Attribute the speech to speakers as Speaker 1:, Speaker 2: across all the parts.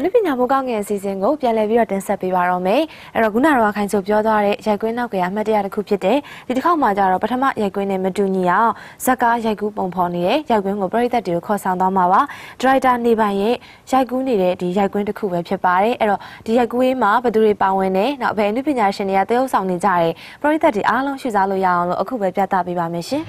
Speaker 1: အနုပညာမိုးကောင်းငယ်အစီအစဉ်ကိုပြန်လည်ပြီးတော့တင်ဆက်ပေးပါတော့မယ်အဲ့တော့ခုနကတော့ခိုင်ဆိုပြောသွားတဲ့ရိုက်ကွင်းနောက်ကရအမှတ်တရတစ်ခုဖြစ်တဲ့ဒီတစ်ခေါက်မှာကျတော့ပထမရိုက်ကွင်းနဲ့မတူညီအောင်ဇက်ကားရိုက်ကူးပုံဖော်နေတဲ့ရိုက်ကွင်းကိုပရိသတ်တွေကိုခေါ်ဆောင်သွားမှာပါဒရိုက်တာနေပိုင်ရဲ့ရိုက်ကူးနေတဲ့ဒီရိုက်ကွင်းတစ်ခုပဲဖြစ်ပါတယ်အဲ့တော့ဒီရိုက်ကူးရေးမှာဘယ်သူတွေပါဝင်နေနောက်ဘယ်အနုပညာရှင်တွေကတရုပ်ဆောင်နေကြတယ်ပရိသတ်တွေအားလုံးရှုစားလို့ရအောင်လို့အခုပဲပြသပေးပါမယ်ရှင်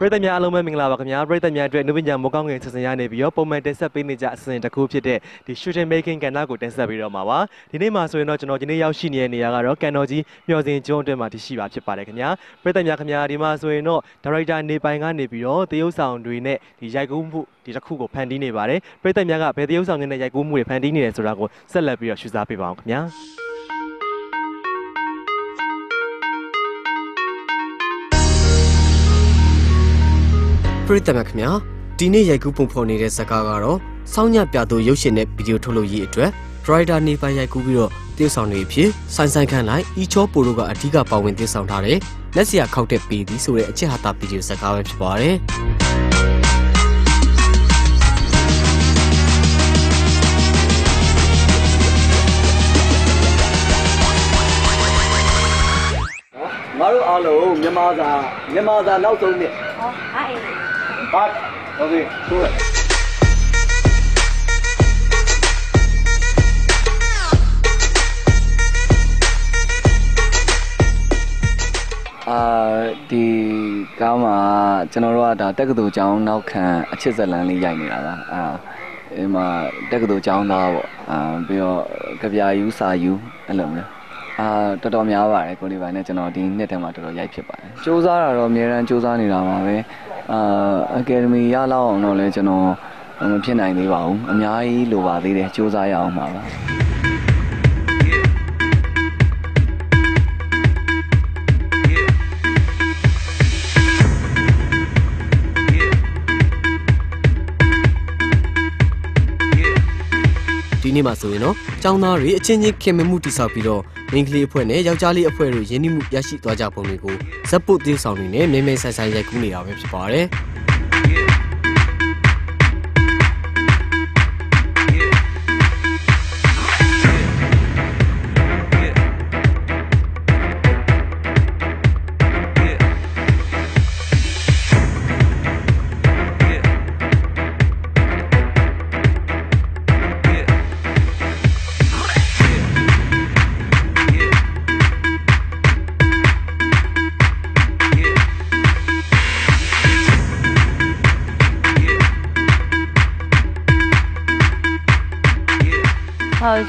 Speaker 2: ပရိသတ်များအားလုံးပဲမင်္ဂလာပါခင်ဗျာပရိသတ်များအတွက်နုပညာမောကောင်းငယ်ဆက်စင်ရနေပြီးတော့ပုံမှန်တင်ဆက်ပေးနေကြအစီအစဉ်တစ်ခုဖြစ်တဲ့ဒီ shooting making ကဏ္ဍကိုတင်ဆက်ပေးတော့မှာပါဒီနေ့မှာဆိုရင်တော့ကျွန်တော်ဒီနေ့ရောက်ရှိနေတဲ့နေရာကတော့ကန်တော်ကြီးမျှော်စင်ကျွန်းအတွင်းမှာတရှိပါဖြစ်ပါတယ်ခင်ဗျာပရိသတ်များခင်ဗျာဒီမှာဆိုရင်တော့ဒါရိုက်တာနေပိုင်ကနေပြီးတော့တရုပ်ဆောင်တွေနဲ့ဒီရိုက်ကူးမှုဒီတစ်ခုကိုဖန်တီးနေပါတယ်ပရိသတ်များကဘယ်တရုပ်ဆောင်တွေနဲ့ရိုက်ကူးမှုတွေဖန်တီးနေတယ်ဆိုတာကိုဆက်လက်ပြီးတော့ရှုစားပေးပါအောင်ခင်ဗျာ
Speaker 3: ပရိသတ်မခင်ဗျာဒီနေ့ရိုက်ကူးပုံဖော်နေတဲ့ဇာတ်ကားကတော့စောင်းညပြသူရုပ်ရှင်နဲ့ဗီဒီယိုထုတ်လုပ်ရေးအတွက်ဒရိုက်တာနေပိုင်ရိုက်ကူးပြီးတော့တည်ဆောင်နေဖြစ်ဆိုင်ဆိုင်ခန့်လိုက်အီချောပိုတို့ကအဓိကပါဝင်တည်ဆောင်ထားတဲ့လက်စရာခောက်တဲ့ပေသည်ဆိုတဲ့အချက်ဟာတာဗီဒီယိုဇာတ်ကားပဲဖြစ်ပါတယ်
Speaker 4: ငါတို့အားလုံးမြန်မာစာမြန်မာစာနောက်ဆုံးနှစ်
Speaker 1: 哦，
Speaker 4: 还有。八，老弟，出来。
Speaker 5: အာဒီကားမှာကျွန်တော်တို့ကဒါတက္ကသိုလ်ကျောင်းနောက်ခံအချစ်ဇက်လန်းလေးရိုက်နေတာပါအာအဲမှာတက္ကသိုလ်ကျောင်းသားပေါ့အာပြီးတော့ကြပြာယူစာယူအဲ့လိုမျိုး အာတော်တော်များပါတယ်ကိုလေးပိုင်းနဲ့ကျွန်တော်ဒီနှစ်ထဲမှာတော်တော်ရိုက်ဖြစ်ပါတယ်စူးစမ်းတာတော့အများရန်စူးစမ်းနေတာပါပဲအာအကယ်ဒမီရလောက်အောင်တော့လဲကျွန်တော်မဖြစ်နိုင်သေးပါဘူးအများကြီးလိုပါသေးတယ်စူးစမ်းရအောင်ပါပါ
Speaker 3: နေ့မှာဆိုရင်တော့ចောင်းသားတွေအချင်းချင်းခင်မင်မှုတိဆောက်ပြီးတော့မိန်းကလေးအဖွဲ့နဲ့ယောက်ျားလေးအဖွဲ့တို့ရင်းနှီးမှုရရှိသွားကြပုံတွေကိုဇက်ပုတ်တည်ဆောင်နေနဲ့မဲမဲဆိုင်ဆိုင်ရိုက်ကူးနေတာပဲဖြစ်ပါတယ်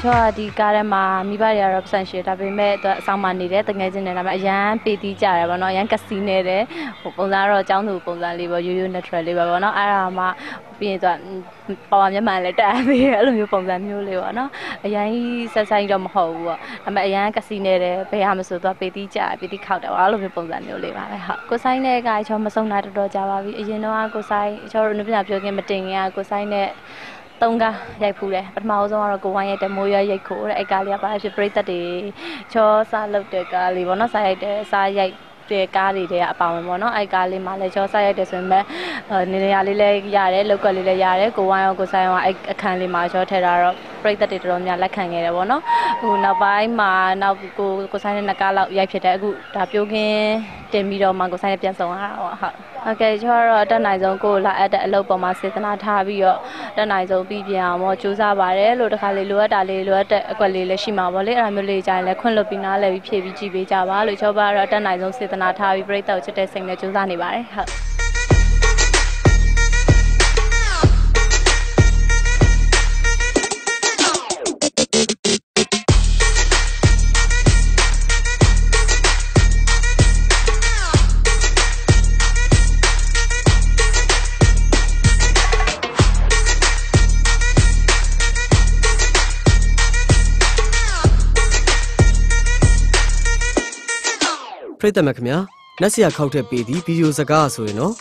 Speaker 6: ချောဒီကားထဲမှာမိဘတွေကတော့ပတ်စံရှိတယ်ဒါပေမဲ့သူအဆောင်မှာနေတဲ့တငယ်ချင်းတွေဒါပေမဲ့အရန်ပေတီးကြတယ်ပေါ့နော်အရန်ကစီနေတယ်ဟိုပုံစံကတော့အကြောင်းသူပုံစံလေးပေါ့ရိုးရိုး natural လေးပဲပေါ့နော်အဲ့ဒါမှပြီးရင်သူကပါဝါမျက်မှန်လည်းတက်ပြီးအဲ့လိုမျိုးပုံစံမျိုးလေးပေါ့နော်အရန်ကြီးဆက်ဆိုင်တော့မဟုတ်ဘူးပေါ့ဒါပေမဲ့အရန်ကစီနေတယ်ဘယ်ဟာမဆိုသူကပေတီးကြပေတီးခောက်တယ်ပေါ့အဲ့လိုမျိုးပုံစံမျိုးလေးပါပဲဟုတ်ကိုဆိုင်တဲ့ကချောမစုံတာတော်တော်ကြာပါပြီအရင်တော့ကိုဆိုင်ချောတို့နုပညာပြောခင်မတင်ခင်ကကိုဆိုင်တဲ့ သုံးကားရိုက်ဖူးတယ်ပထမဆုံးကတော့ကိုဝိုင်းရိုက်တဲ့မိုးရွာရိတ်ခိုးတဲ့အဲ့ကားလေးကပါဖြစ်ပြိသက်တွေချောစားလုပ်တဲ့ကားလေးပေါ့နော်စားရိုက်တဲ့စားရိုက်တဲ့ကားတွေတည်းကအပါဝင်ပေါ့နော်အဲ့ကားလေးမှာလည်းချောစားရိုက်တယ်ဆိုရင်ပဲနေနေရာလေးလည်းရတယ်လောက်ကလေးလည်းရတယ်ကိုဝိုင်းရောကိုဆိုင်ရောအဲ့အခန်းလေးမှာချောထည့်တာတော့ပြိသက်တွေတော်တော်များလက်ခံခဲ့တယ်ပေါ့နော်ဟိုနောက်ပိုင်းမှာနောက်ကိုကိုဆိုင်တဲ့နှစ်ကားလောက်ရိုက်ဖြစ်တယ်အခုဒါပြိုးခင်း တင်ပြီးတော့မှကိုဆိုင်နဲ့ပြန်ဆောင်ရတာပေါ့ဟုတ်ဟုတ်ကဲ့ချောတော့အတက်နိုင်ဆုံးကိုလာအပ်တဲ့အလုပ်ပေါ်မှာစေတနာထားပြီးတော့တက်နိုင်ဆုံးပြီးပြန်အောင်ပေါ့စူးစမ်းပါတယ်လို့တခါလေလိုအပ်တာလေးလိုအပ်တဲ့အကွက်လေးလည်းရှိမှာပေါ့လေအဲ့ဒါမျိုးလေးကြရင်လည်းခွင့်လွတ်ပြီးနားလည်ပြီးဖြည့်ပြီးကြည့်ပေးကြပါလို့ချောပါတော့အတက်နိုင်ဆုံးစေတနာထားပြီးပြိတ္တကိုချစ်တဲ့စိတ်နဲ့စူးစမ်းနေပါတယ်ဟုတ်
Speaker 3: ပရိသတ်မခင်ဗျာလက်စရာခောက်တဲ့ပေသည်ဗီဒီယိုစကားဆိုရင်တော့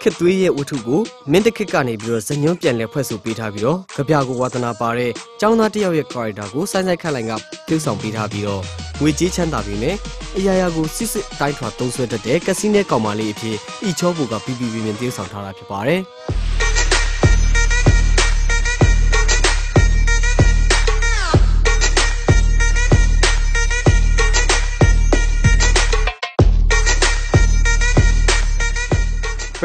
Speaker 3: ခခေတ်သွေးရဲ့ဝတ္ထုကိုမင်းတခေတ်ကနေပြီးတော့ဇညွန်းပြန်လဲဖွဲ့ဆိုပေးထားပြီးတော့ကြပြကိုဝါသနာပါတဲ့ကျောင်းသားတစ်ယောက်ရဲ့ character ကိုစိုင်းစိုင်းခန့်လိုက်ကပြုဆောင်ပေးထားပြီးတော့ငွေကြေးချမ်းသာပြီးနဲ့အရာရာကိုစစ်စစ်အတိုင်းထွာသုံးဆွဲတတ်တဲ့ကစီနဲကောင်မလေးအဖြစ်အီချောဘူက PPP မြင်ပြုဆောင်ထားတာဖြစ်ပါတယ်။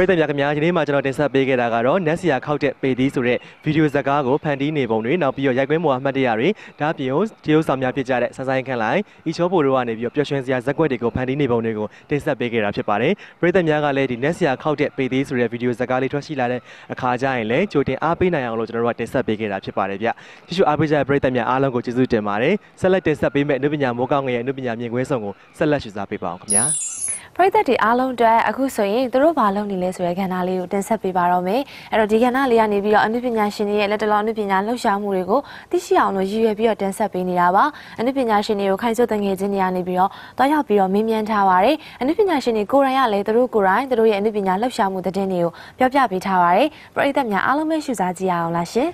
Speaker 2: ရိသတ်များခင်ဗျာဒီနေ့မှာကျွန်တော်တင်ဆက်ပေးခဲ့တာကတော့နက်ဆီယာခောက်တဲ့ပေဒီဆိုတဲ့ဗီဒီယိုဇာတ်ကားကိုဖန်တီးနေပုံတွေနောက်ပြီးတော့ရိုက်ကွင်းပေါ်အမှတ်တရတွေဒါအပြင်ကိုတရုတ်ဆောင်များဖြစ်ကြတဲ့ဆန်းဆိုင်ခန့်လိုက်အီချောပိုတို့ကနေပြီးတော့ပျော်ရွှင်စရာဇာတ်ကွက်တွေကိုဖန်တီးနေပုံတွေကိုတင်ဆက်ပေးခဲ့တာဖြစ်ပါတယ်ပရိသတ်များကလည်းဒီနက်ဆီယာခောက်တဲ့ပေဒီဆိုတဲ့ဗီဒီယိုဇာတ်ကားလေးထွက်ရှိလာတဲ့အခါကျရင်လည်းကြိုတင်အားပေးနိုင်အောင်လို့ကျွန်တော်တို့ကတင်ဆက်ပေးခဲ့တာဖြစ်ပါတယ်ဗျကြည့်ရှုအားပေးကြတဲ့ပရိသတ်များအားလုံးကိုကျေးဇူးတင်ပါတယ်ဆက်လက်တင်ဆက်ပေးမယ့်အနုပညာမိုးကောင်းငယ်ရဲ့အနုပညာမြင်ကွင်းဆောင်ကိုဆက်လက်ရှုစားပေးပါအောင်ခင်ဗျာ
Speaker 1: ပရိသတ်တွေအားလုံးအတွက်အခုဆိုရင်သူတို့ဘာလုပ်နေလဲဆိုတဲ့ကဏ္ဍလေးကိုတင်ဆက်ပေးပါတော့မယ်အဲ့တော့ဒီကဏ္ဍလေးကနေပြီးတော့အနုပညာရှင်တွေရဲ့လက်တလောအနုပညာလှုပ်ရှားမှုတွေကိုသိရှိအောင်လို့ရည်ရွယ်ပြီးတော့တင်ဆက်ပေးနေတာပါအနုပညာရှင်တွေကိုခိုင်စုတငယ်ချင်းတွေကနေပြီးတော့တွားရောက်ပြီးတော့မင်းမြန်းထားပါတယ်အနုပညာရှင်တွေကိုယ်တိုင်ကလည်းသူတို့ကိုယ်တိုင်သူတို့ရဲ့အနုပညာလှုပ်ရှားမှုသတင်းတွေကိုပြောပြပေးထားပါတယ်ပရိသတ်များအားလုံးပဲရှုစားကြည့်ရအောင်လားရှင်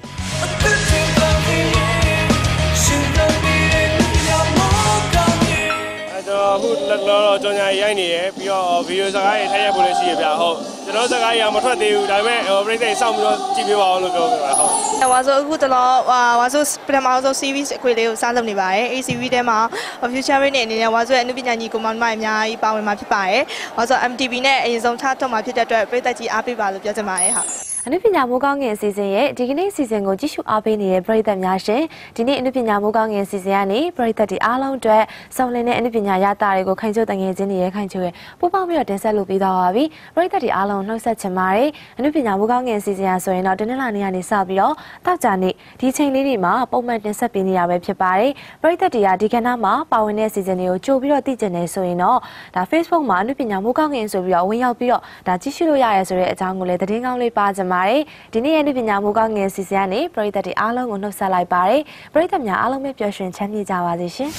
Speaker 7: အဲကျွန်တော်အခုလောလောကြောင်ညာရိုက်နေရယ်ပြီးတော့ဗီဒီယိုစကားတွေထိုက်ရပို့လို့ရှိရဗျဟုတ်ကျွန်တော်စကားကြီးကမထွက်သေးဘူးဒါပေမဲ့ဟိုပရိသတ်စောင့်ပြီးတော့ကြည့်ပေးပါအောင်လို့ပြောပြပါဟုတ်။
Speaker 8: ဝါဆိုအခုတလောဝါဝါဆိုပထမဆုံး series အခွေလေးကိုစလုပ်နေပါတယ်။ AC series ထဲမှာ future rate နဲ့အနေနဲ့ဝါဆိုရဲ့အနုပညာညီကိုမောင်နှမအများကြီးပါဝင်မှာဖြစ်ပါတယ်။ဝါဆို MTV နဲ့အရင်ဆုံးထားထုတ်မှာဖြစ်တဲ့အတွက်ပြည်သက်ကြီးအားပေးပါလို့ပြောချင်ပါတယ်ဟုတ်။
Speaker 1: အနုပညာမိုးကောင်းငင်အစီအစဉ်ရဲ့ဒီကနေ့အစီအစဉ်ကိုကြည့်ရှုအားပေးနေတဲ့ပရိသတ်များရှင်ဒီနေ့အနုပညာမိုးကောင်းငင်အစီအစဉ်ကနေပရိသတ်တွေအားလုံးအတွက်စုံလင်တဲ့အနုပညာရတာတွေကိုခိုင်ချိုတငယ်ချင်းတွေရဲ့ခိုင်ချိုရဲ့ပူပေါင်းပြီးတော့တင်ဆက်လို့ပြီးသွားပါပြီပရိသတ်တွေအားလုံးနှုတ်ဆက်ချင်ပါတယ်အနုပညာမိုးကောင်းငင်အစီအစဉ်အဆိုရင်တော့တနင်္လာနေ့ကနေစပြီးတော့တောက်ကြနေ့ဒီချိန်လေးတွေမှာပုံမှန်တင်ဆက်ပေးနေရပဲဖြစ်ပါတယ်ပရိသတ်တွေကဒီကဏ္ဍမှာပါဝင်တဲ့အစီအစဉ်တွေကိုကြိုပြီးတော့သိကျင်နေဆိုရင်တော့ဒါ Facebook မှာအနုပညာမိုးကောင်းငင်ဆိုပြီးတော့ဝင်ရောက်ပြီးတော့ဒါကြည့်ရှုလို့ရတယ်ဆိုတဲ့အကြောင်းကိုလည်းသတင်းကောင်းလေးပါကြပါတယ်ဒီနေ့ရဲ့အနုပညာမိုးကောင်းငင်အစီအစဉ်ကနေပရိသတ်တွေအားလုံးကိုနှုတ်ဆက်လိုက်ပါတယ်ပရိသတ်များအားလုံးပဲပျော်ရွှင်ချမ်းမြေ့ကြပါစေရှင်